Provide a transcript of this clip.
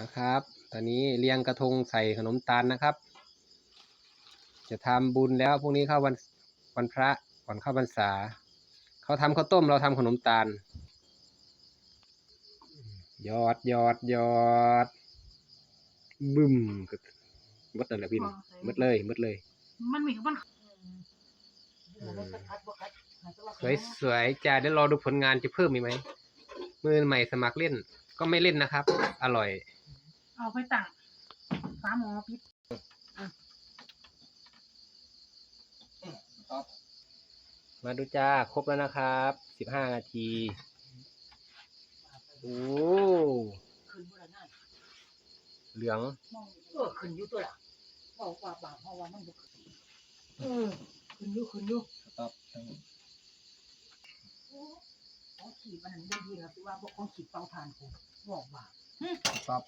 นะครับ ตอนนี้เรียงกระทงใส่ขนมตาลนะครับ จะทำบุญแล้วพรุ่งนี้เข้าวันวันพระก่อนเข้าพรรษา เขาทำข้าวต้มเราทำขนมตาลหยอดหยอดหยอดบึ้มมดเลยแหละพี่นะมดเลยมดเลย มันมีมันสวยสวยจ้าเดี๋ยวรอดูผลงานจะเพิ่มอีกไหมมือใหม่สมัครเล่น ก็ไม่เล่นนะครับ อร่อย เอาไปตั้งฟ้าหมอพิษมาดูจ้า ครบแล้วนะครับ สิบห้านาที โอ้ ขึ้นบ่ได้ง่ายเหลือง มองเออขึ้นอยู่ตัวละบอกว่าบาปเพราะว่ามันบ่ขึ้นเออขึ้นอยู่ขึ้นอยู่ครับของขีดมันนั่นดีๆแล้วที่ว่าบ่ของขีดเตาถ่านกูบอกว่าครับ